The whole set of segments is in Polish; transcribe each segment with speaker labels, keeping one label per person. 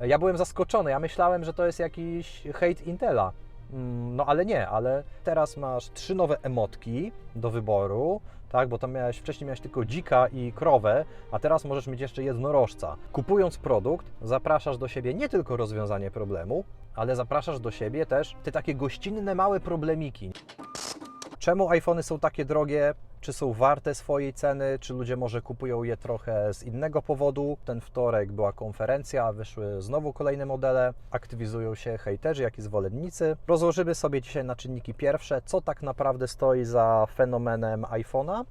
Speaker 1: Ja byłem zaskoczony, ja myślałem, że to jest jakiś hate Intela. Mm, No ale nie, ale teraz masz trzy nowe emotki do wyboru, tak, bo tam miałeś, wcześniej miałeś tylko dzika i krowę, a teraz możesz mieć jeszcze jednorożca. Kupując produkt, zapraszasz do siebie nie tylko rozwiązanie problemu, ale zapraszasz do siebie też te takie gościnne małe problemiki. Czemu iPhony są takie drogie? Czy są warte swojej ceny? Czy ludzie może kupują je trochę z innego powodu? Ten wtorek była konferencja, wyszły znowu kolejne modele, aktywizują się hejterzy, jak i zwolennicy. Rozłożymy sobie dzisiaj na czynniki pierwsze, co tak naprawdę stoi za fenomenem iPhone'a.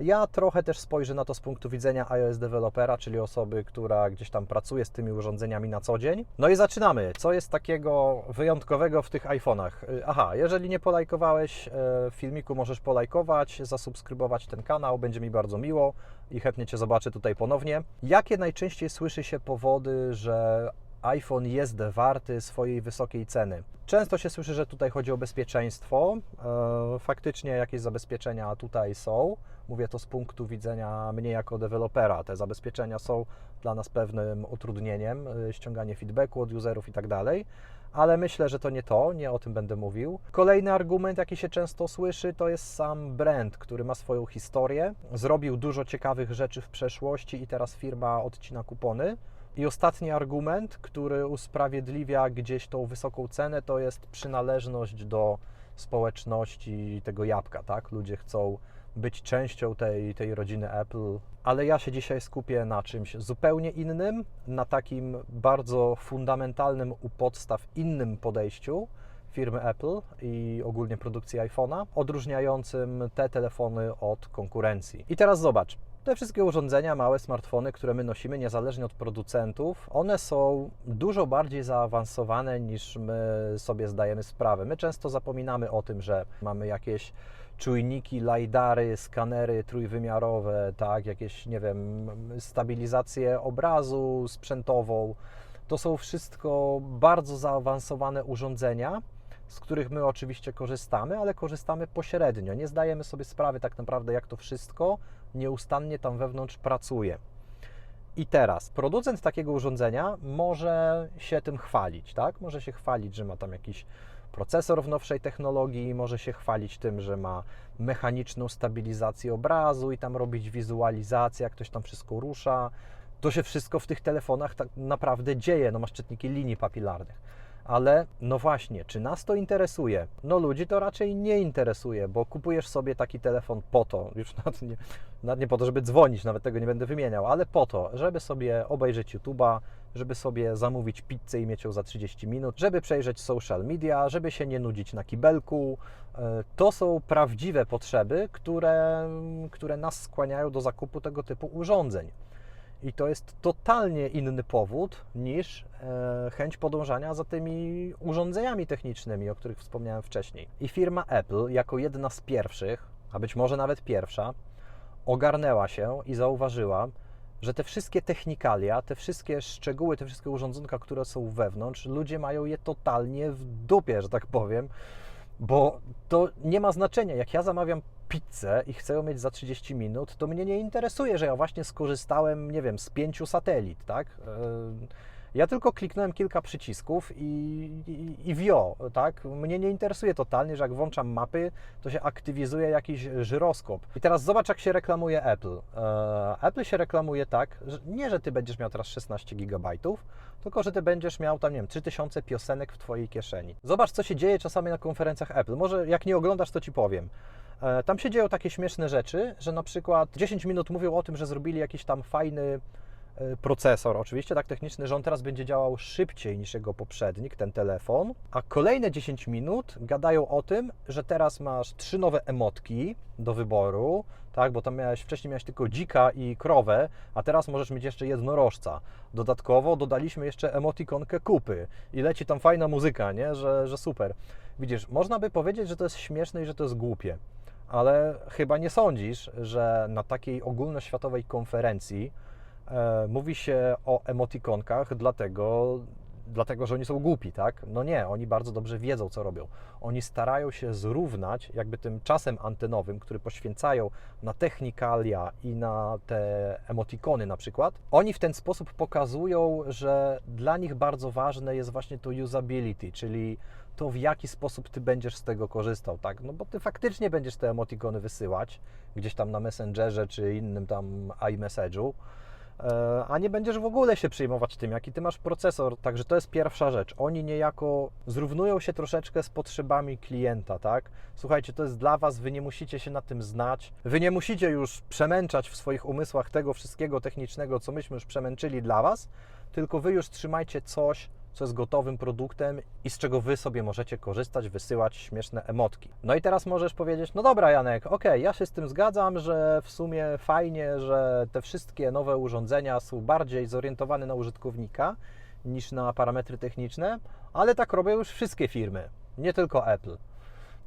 Speaker 1: Ja trochę też spojrzę na to z punktu widzenia iOS dewelopera, czyli osoby, która gdzieś tam pracuje z tymi urządzeniami na co dzień. No i zaczynamy. Co jest takiego wyjątkowego w tych iPhone'ach? Y, Aha, jeżeli nie polajkowałeś e, filmiku, możesz polajkować, zasubskrybować ten kanał, będzie mi bardzo miło i chętnie Cię zobaczę tutaj ponownie. Jakie najczęściej słyszy się powody, że iPhone jest warty swojej wysokiej ceny. Często się słyszy, że tutaj chodzi o bezpieczeństwo. E, Faktycznie jakieś zabezpieczenia tutaj są. Mówię to z punktu widzenia mnie jako dewelopera. Te zabezpieczenia są dla nas pewnym utrudnieniem, e, ściąganie feedbacku od userów i tak dalej. Ale myślę, że to nie to, nie o tym będę mówił. Kolejny argument, jaki się często słyszy, to jest sam brand, który ma swoją historię. Zrobił dużo ciekawych rzeczy w przeszłości i teraz firma odcina kupony. I ostatni argument, który usprawiedliwia gdzieś tą wysoką cenę, to jest przynależność do społeczności tego jabłka, tak? Ludzie chcą być częścią tej, tej rodziny Apple, ale ja się dzisiaj skupię na czymś zupełnie innym, na takim bardzo fundamentalnym u podstaw innym podejściu firmy Apple i ogólnie produkcji iPhone'a, odróżniającym te telefony od konkurencji. I teraz zobacz, te wszystkie urządzenia, małe smartfony, które my nosimy, niezależnie od producentów, one są dużo bardziej zaawansowane niż my sobie zdajemy sprawę. My często zapominamy o tym, że mamy jakieś czujniki, lajdary, skanery trójwymiarowe, tak, jakieś, nie wiem, stabilizację obrazu sprzętową. To są wszystko bardzo zaawansowane urządzenia, z których my oczywiście korzystamy, ale korzystamy pośrednio. Nie zdajemy sobie sprawy tak naprawdę, jak to wszystko nieustannie tam wewnątrz pracuje. I teraz producent takiego urządzenia może się tym chwalić, tak? Może się chwalić, że ma tam jakiś procesor w nowszej technologii, może się chwalić tym, że ma mechaniczną stabilizację obrazu i tam robić wizualizację, jak ktoś tam wszystko rusza. To się wszystko w tych telefonach tak naprawdę dzieje. No masz czytniki linii papilarnych. Ale no właśnie, czy nas to interesuje? No ludzi to raczej nie interesuje, bo kupujesz sobie taki telefon po to, już nawet nie, nawet nie po to, żeby dzwonić, nawet tego nie będę wymieniał, ale po to, żeby sobie obejrzeć YouTube'a, żeby sobie zamówić pizzę i mieć ją za 30 minut, żeby przejrzeć social media, żeby się nie nudzić na kibelku. E, To są prawdziwe potrzeby, które, które nas skłaniają do zakupu tego typu urządzeń. I to jest totalnie inny powód niż e, chęć podążania za tymi urządzeniami technicznymi, o których wspomniałem wcześniej. I firma Apple, jako jedna z pierwszych, a być może nawet pierwsza, ogarnęła się i zauważyła, że te wszystkie technikalia, te wszystkie szczegóły, te wszystkie urządzonka, które są wewnątrz, ludzie mają je totalnie w dupie, że tak powiem, bo to nie ma znaczenia. Jak ja zamawiam pizzę i chcę ją mieć za 30 minut, to mnie nie interesuje, że ja właśnie skorzystałem, nie wiem, z pięciu satelit, tak? Yy, Ja tylko kliknąłem kilka przycisków i, i, i wio, tak? Mnie nie interesuje totalnie, że jak włączam mapy, to się aktywizuje jakiś żyroskop. I teraz zobacz, jak się reklamuje Apple. E, Apple się reklamuje tak, że nie, że ty będziesz miał teraz 16 gigabajtów, tylko że ty będziesz miał tam, nie wiem, 3000 piosenek w twojej kieszeni. Zobacz, co się dzieje czasami na konferencjach Apple. Może jak nie oglądasz, to ci powiem. E, Tam się dzieją takie śmieszne rzeczy, że na przykład 10 minut mówią o tym, że zrobili jakiś tam fajny procesor, oczywiście tak techniczny, że on teraz będzie działał szybciej niż jego poprzednik, ten telefon, a kolejne 10 minut gadają o tym, że teraz masz trzy nowe emotki do wyboru, tak, bo tam miałeś, wcześniej miałeś tylko dzika i krowę, a teraz możesz mieć jeszcze jednorożca. Dodatkowo dodaliśmy jeszcze emotikonkę kupy. I leci tam fajna muzyka, nie, że, że super. Widzisz, można by powiedzieć, że to jest śmieszne i że to jest głupie, ale chyba nie sądzisz, że na takiej ogólnoświatowej konferencji e, mówi się o emotikonkach, dlatego dlatego, że oni są głupi, tak? No nie, oni bardzo dobrze wiedzą, co robią. Oni starają się zrównać jakby tym czasem antenowym, który poświęcają na technikalia i na te emotikony na przykład. Oni w ten sposób pokazują, że dla nich bardzo ważne jest właśnie to usability, czyli to w jaki sposób ty będziesz z tego korzystał, tak? No bo ty faktycznie będziesz te emotikony wysyłać gdzieś tam na Messengerze czy innym tam iMessage'u, e, a nie będziesz w ogóle się przejmować tym, jaki ty masz procesor. Także to jest pierwsza rzecz. Oni niejako zrównują się troszeczkę z potrzebami klienta, tak? Słuchajcie, to jest dla was, wy nie musicie się na tym znać, wy nie musicie już przemęczać w swoich umysłach tego wszystkiego technicznego, co myśmy już przemęczyli dla was, tylko wy już trzymajcie coś, co jest gotowym produktem i z czego wy sobie możecie korzystać, wysyłać śmieszne emotki. No i teraz możesz powiedzieć, no dobra Janek, okej, ja się z tym zgadzam, że w sumie fajnie, że te wszystkie nowe urządzenia są bardziej zorientowane na użytkownika niż na parametry techniczne, ale tak robią już wszystkie firmy, nie tylko Apple.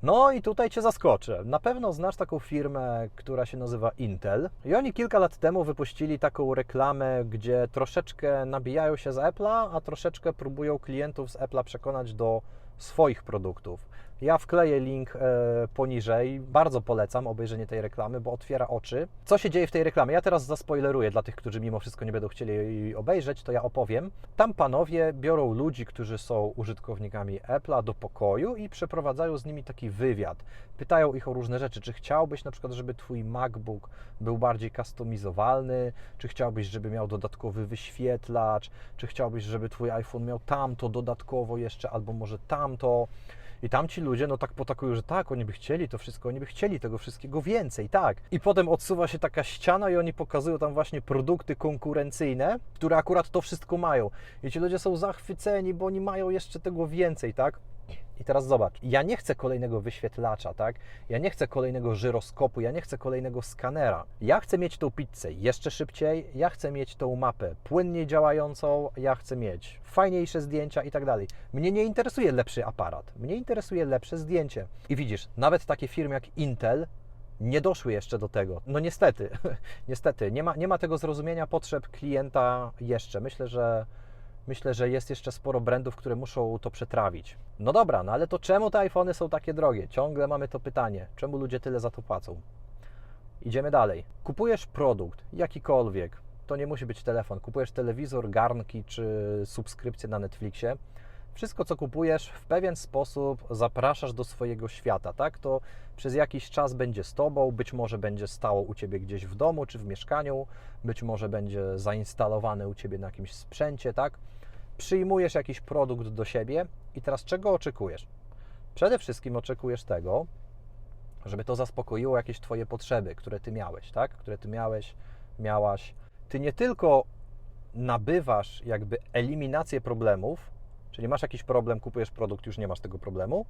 Speaker 1: No i tutaj Cię zaskoczę. Na pewno znasz taką firmę, która się nazywa Intel. I oni kilka lat temu wypuścili taką reklamę, gdzie troszeczkę nabijają się z Apple'a, a troszeczkę próbują klientów z Apple'a przekonać do swoich produktów. Ja wkleję link e, poniżej. Bardzo polecam obejrzenie tej reklamy, bo otwiera oczy. Co się dzieje w tej reklamie? Ja teraz zaspoileruję dla tych, którzy mimo wszystko nie będą chcieli jej obejrzeć, to ja opowiem. Tam panowie biorą ludzi, którzy są użytkownikami Apple'a do pokoju i przeprowadzają z nimi taki wywiad. Pytają ich o różne rzeczy. Czy chciałbyś na przykład, żeby twój MacBook był bardziej customizowalny? Czy chciałbyś, żeby miał dodatkowy wyświetlacz? Czy chciałbyś, żeby twój iPhone miał tamto dodatkowo jeszcze, albo może tamto? I tam ci ludzie, no tak potakują, że tak, oni by chcieli to wszystko, oni by chcieli tego wszystkiego więcej, tak. I potem odsuwa się taka ściana i oni pokazują tam właśnie produkty konkurencyjne, które akurat to wszystko mają. I ci ludzie są zachwyceni, bo oni mają jeszcze tego więcej, tak. I teraz zobacz, ja nie chcę kolejnego wyświetlacza, tak? Ja nie chcę kolejnego żyroskopu, ja nie chcę kolejnego skanera. Ja chcę mieć tą pizzę jeszcze szybciej, ja chcę mieć tą mapę płynniej działającą, ja chcę mieć fajniejsze zdjęcia i tak dalej. Mnie nie interesuje lepszy aparat, mnie interesuje lepsze zdjęcie. I widzisz, nawet takie firmy jak Intel nie doszły jeszcze do tego. No niestety, niestety, nie ma, nie ma tego zrozumienia potrzeb klienta jeszcze. Myślę, że myślę, że jest jeszcze sporo brandów, które muszą to przetrawić. No dobra, no ale to czemu te iPhony są takie drogie? Ciągle mamy to pytanie. Czemu ludzie tyle za to płacą? Idziemy dalej. Kupujesz produkt, jakikolwiek. To nie musi być telefon. Kupujesz telewizor, garnki czy subskrypcję na Netflixie. Wszystko, co kupujesz, w pewien sposób zapraszasz do swojego świata, tak? To przez jakiś czas będzie z tobą, być może będzie stało u ciebie gdzieś w domu czy w mieszkaniu, być może będzie zainstalowane u ciebie na jakimś sprzęcie, tak? Przyjmujesz jakiś produkt do siebie i teraz czego oczekujesz? Przede wszystkim oczekujesz tego, żeby to zaspokoiło jakieś Twoje potrzeby, które Ty miałeś, tak? Które Ty miałeś, miałaś. Ty nie tylko nabywasz jakby eliminację problemów, czyli masz jakiś problem, kupujesz produkt, już nie masz tego problemu,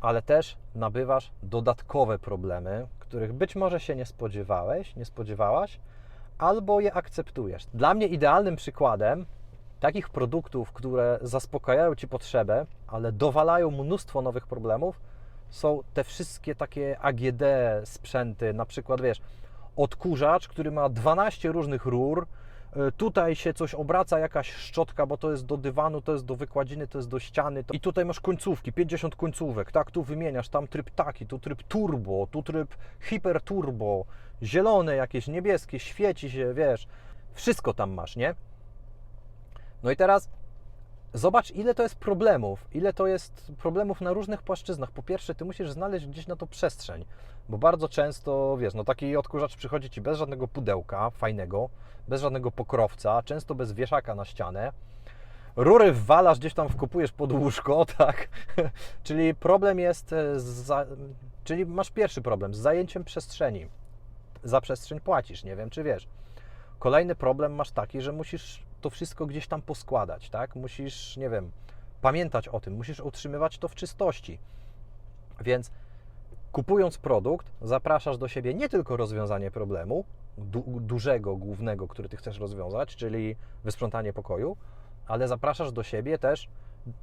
Speaker 1: ale też nabywasz dodatkowe problemy, których być może się nie spodziewałeś, nie spodziewałaś, albo je akceptujesz. Dla mnie idealnym przykładem takich produktów, które zaspokajają Ci potrzebę, ale dowalają mnóstwo nowych problemów, są te wszystkie takie AGD sprzęty, na przykład wiesz, odkurzacz, który ma 12 różnych rur, tutaj się coś obraca, jakaś szczotka, bo to jest do dywanu, to jest do wykładziny, to jest do ściany. I tutaj masz końcówki, 50 końcówek, tak, tu wymieniasz, tam tryb taki, tu tryb turbo, tu tryb hiperturbo, zielone jakieś, niebieskie, świeci się, wiesz, wszystko tam masz, nie? No i teraz zobacz, ile to jest problemów, ile to jest problemów na różnych płaszczyznach. Po pierwsze, ty musisz znaleźć gdzieś na to przestrzeń, bo bardzo często, wiesz, no taki odkurzacz przychodzi ci bez żadnego pudełka fajnego, bez żadnego pokrowca, często bez wieszaka na ścianę. Rury wwalasz, gdzieś tam wkopujesz pod łóżko, tak? czyli problem jest, z za... czyli masz pierwszy problem z zajęciem przestrzeni. Za przestrzeń płacisz, nie wiem czy wiesz. Kolejny problem masz taki, że musisz to wszystko gdzieś tam poskładać, tak? Musisz, nie wiem, pamiętać o tym, musisz utrzymywać to w czystości. Więc kupując produkt, zapraszasz do siebie nie tylko rozwiązanie problemu, du dużego, głównego, który ty chcesz rozwiązać, czyli wysprzątanie pokoju, ale zapraszasz do siebie też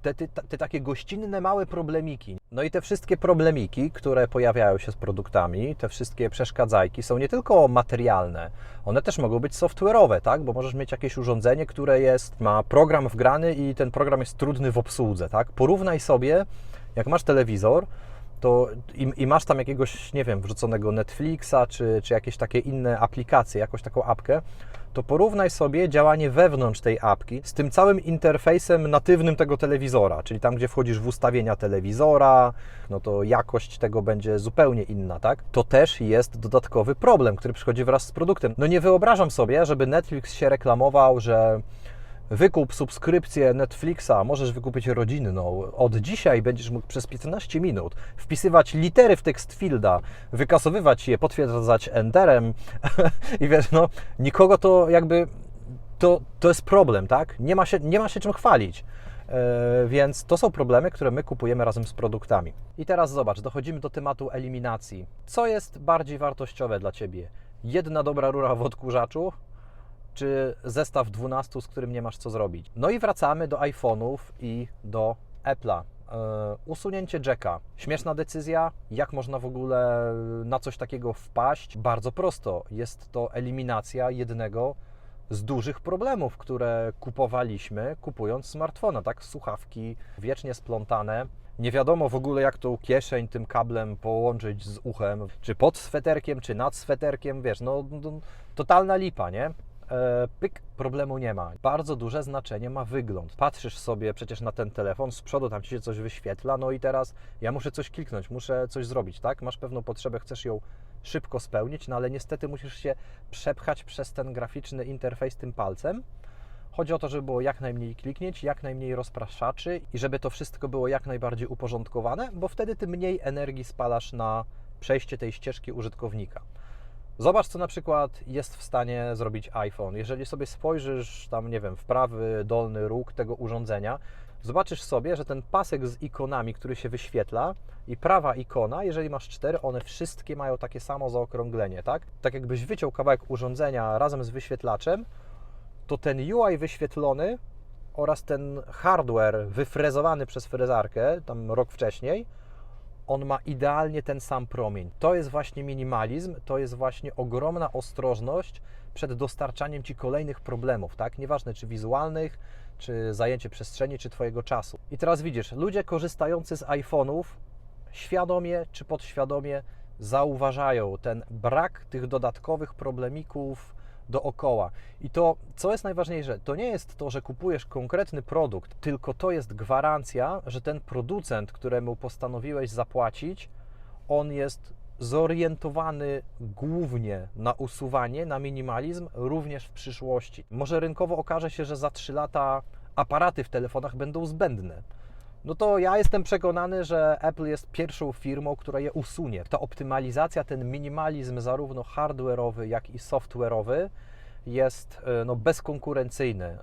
Speaker 1: te, te, te takie gościnne, małe problemiki. No i te wszystkie problemiki, które pojawiają się z produktami, te wszystkie przeszkadzajki są nie tylko materialne, one też mogą być software'owe, tak? Bo możesz mieć jakieś urządzenie, które jest, ma program wgrany i ten program jest trudny w obsłudze, tak? Porównaj sobie, jak masz telewizor, to i, i, masz tam jakiegoś, nie wiem, wrzuconego Netflixa, czy, czy jakieś takie inne aplikacje, jakąś taką apkę, to porównaj sobie działanie wewnątrz tej apki z tym całym interfejsem natywnym tego telewizora, czyli tam, gdzie wchodzisz w ustawienia telewizora, no to jakość tego będzie zupełnie inna, tak? To też jest dodatkowy problem, który przychodzi wraz z produktem. No nie wyobrażam sobie, żeby Netflix się reklamował, że wykup subskrypcję Netflixa, możesz wykupić rodzinną. Od dzisiaj będziesz mógł przez 15 minut wpisywać litery w tekst fielda, wykasowywać je, potwierdzać enterem i wiesz, no nikogo to jakby, to, to jest problem, tak? Nie ma się, nie ma się czym chwalić. Yy, więc to są problemy, które my kupujemy razem z produktami. I teraz zobacz, dochodzimy do tematu eliminacji. Co jest bardziej wartościowe dla Ciebie? Jedna dobra rura w odkurzaczu, czy zestaw 12, z którym nie masz co zrobić. No i wracamy do iPhone'ów i do Apple'a. Yy, usunięcie jacka. Śmieszna decyzja. Jak można w ogóle na coś takiego wpaść? Bardzo prosto. Jest to eliminacja jednego z dużych problemów, które kupowaliśmy kupując smartfona, tak? Słuchawki wiecznie splątane. Nie wiadomo w ogóle, jak tą kieszeń tym kablem połączyć z uchem, czy pod sweterkiem, czy nad sweterkiem, wiesz, no, no totalna lipa, nie? E, pyk, problemu nie ma. Bardzo duże znaczenie ma wygląd. Patrzysz sobie przecież na ten telefon, z przodu tam ci się coś wyświetla, no i teraz ja muszę coś kliknąć, muszę coś zrobić, tak? Masz pewną potrzebę, chcesz ją szybko spełnić, no ale niestety musisz się przepchać przez ten graficzny interfejs tym palcem. Chodzi o to, żeby było jak najmniej kliknięć, jak najmniej rozpraszaczy i żeby to wszystko było jak najbardziej uporządkowane, bo wtedy ty mniej energii spalasz na przejście tej ścieżki użytkownika. Zobacz, co na przykład jest w stanie zrobić iPhone. Jeżeli sobie spojrzysz tam, nie wiem, w prawy dolny róg tego urządzenia, zobaczysz sobie, że ten pasek z ikonami, który się wyświetla i prawa ikona, jeżeli masz cztery, one wszystkie mają takie samo zaokrąglenie, tak? Tak jakbyś wyciął kawałek urządzenia razem z wyświetlaczem, to ten UI wyświetlony oraz ten hardware wyfrezowany przez frezarkę, tam rok wcześniej, on ma idealnie ten sam promień. To jest właśnie minimalizm, to jest właśnie ogromna ostrożność przed dostarczaniem Ci kolejnych problemów, tak? Nieważne czy wizualnych, czy zajęcie przestrzeni, czy Twojego czasu. I teraz widzisz, ludzie korzystający z iPhone'ów świadomie czy podświadomie zauważają ten brak tych dodatkowych problemików, dookoła. I to, co jest najważniejsze, to nie jest to, że kupujesz konkretny produkt, tylko to jest gwarancja, że ten producent, któremu postanowiłeś zapłacić, on jest zorientowany głównie na usuwanie, na minimalizm, również w przyszłości. Może rynkowo okaże się, że za 3 lata aparaty w telefonach będą zbędne. No to ja jestem przekonany, że Apple jest pierwszą firmą, która je usunie. Ta optymalizacja, ten minimalizm zarówno hardware'owy, jak i software'owy jest e, no, bezkonkurencyjny, e,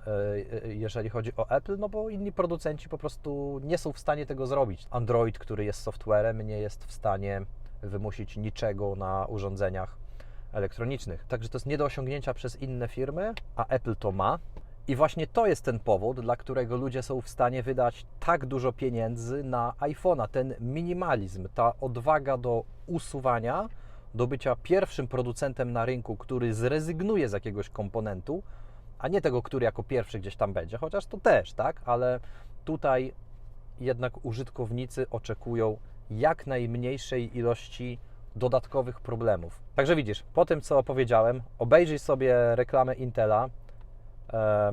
Speaker 1: e, jeżeli chodzi o Apple, no bo inni producenci po prostu nie są w stanie tego zrobić. Android, który jest softwarem, nie jest w stanie wymusić niczego na urządzeniach elektronicznych. Także to jest nie do osiągnięcia przez inne firmy, a Apple to ma. I właśnie to jest ten powód, dla którego ludzie są w stanie wydać tak dużo pieniędzy na iPhone'a. Ten minimalizm, ta odwaga do usuwania, do bycia pierwszym producentem na rynku, który zrezygnuje z jakiegoś komponentu, a nie tego, który jako pierwszy gdzieś tam będzie, chociaż to też, tak, ale tutaj jednak użytkownicy oczekują jak najmniejszej ilości dodatkowych problemów. Także widzisz, po tym co opowiedziałem, obejrzyj sobie reklamę Intela,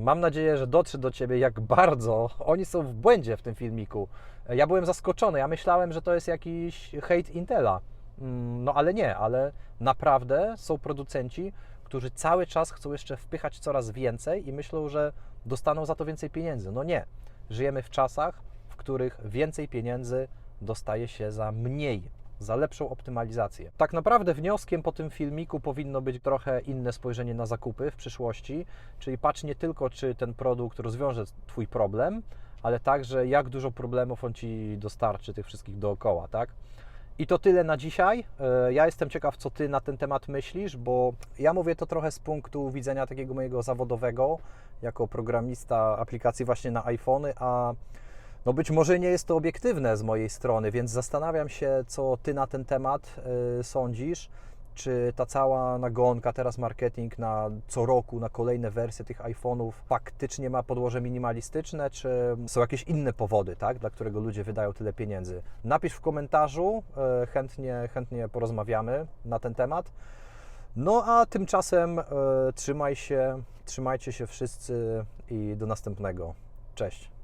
Speaker 1: mam nadzieję, że dotrze do Ciebie, jak bardzo oni są w błędzie w tym filmiku. E, ja byłem zaskoczony. Ja myślałem, że to jest jakiś hate Intela. Mm, no ale nie, ale naprawdę są producenci, którzy cały czas chcą jeszcze wpychać coraz więcej i myślą, że dostaną za to więcej pieniędzy. No nie. Żyjemy w czasach, w których więcej pieniędzy dostaje się za mniej za lepszą optymalizację. Tak naprawdę wnioskiem po tym filmiku powinno być trochę inne spojrzenie na zakupy w przyszłości, czyli patrz nie tylko, czy ten produkt rozwiąże Twój problem, ale także jak dużo problemów on Ci dostarczy, tych wszystkich dookoła, tak? I to tyle na dzisiaj. E, ja jestem ciekaw, co Ty na ten temat myślisz, bo ja mówię to trochę z punktu widzenia takiego mojego zawodowego, jako programista aplikacji właśnie na iPhony, a No być może nie jest to obiektywne z mojej strony, więc zastanawiam się, co Ty na ten temat y, sądzisz. Czy ta cała nagonka, teraz marketing na co roku, na kolejne wersje tych iPhone'ów faktycznie ma podłoże minimalistyczne, czy są jakieś inne powody, tak, dla którego ludzie wydają tyle pieniędzy? Napisz w komentarzu, y, chętnie, chętnie porozmawiamy na ten temat. No a tymczasem y, trzymaj się, trzymajcie się wszyscy i do następnego. Cześć.